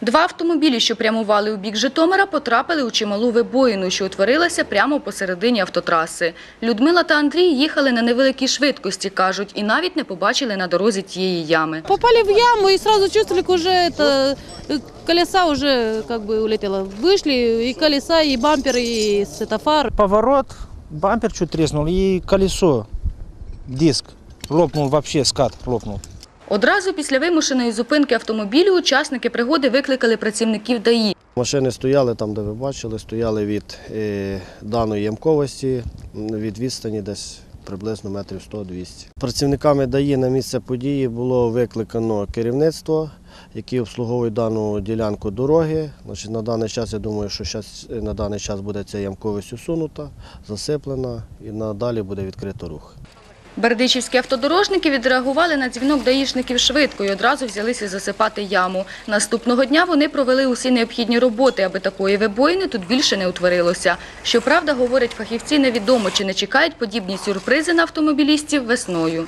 Два автомобілі, що прямували у бік Житомира, потрапили у чималу вибоїну, що утворилася прямо посередині автотраси. Людмила та Андрій їхали на невеликій швидкості, кажуть, і навіть не побачили на дорозі тієї ями. Попали в яму и сразу чувствовали, как уже это э, колеса уже как бы улетело. Вышли и колеса, и бампер, и светофар. Поворот, бампер чуть треснул и колесо, диск лопнул вообще, скат лопнул. Одразу після вимушеної зупинки автомобілю учасники пригоди викликали працівників ДАІ. Машини стояли там, де ви бачили, стояли від е, даної ямковості, від відстані десь приблизно метрів 100-200. Працівниками ДАІ на місце події було викликано керівництво, які обслуговують дану ділянку дороги. Значить, на даний час, я думаю, що щас, на даний час буде ця ямковість усунута, засиплена і надалі буде відкрито рух. Бердичівські автодорожники відреагували на дзвінок даїшників швидко і одразу взялися засипати яму. Наступного дня вони провели усі необхідні роботи, аби такої вибоїни тут більше не утворилося. Щоправда, говорять фахівці, невідомо, чи не чекають подібні сюрпризи на автомобілістів весною.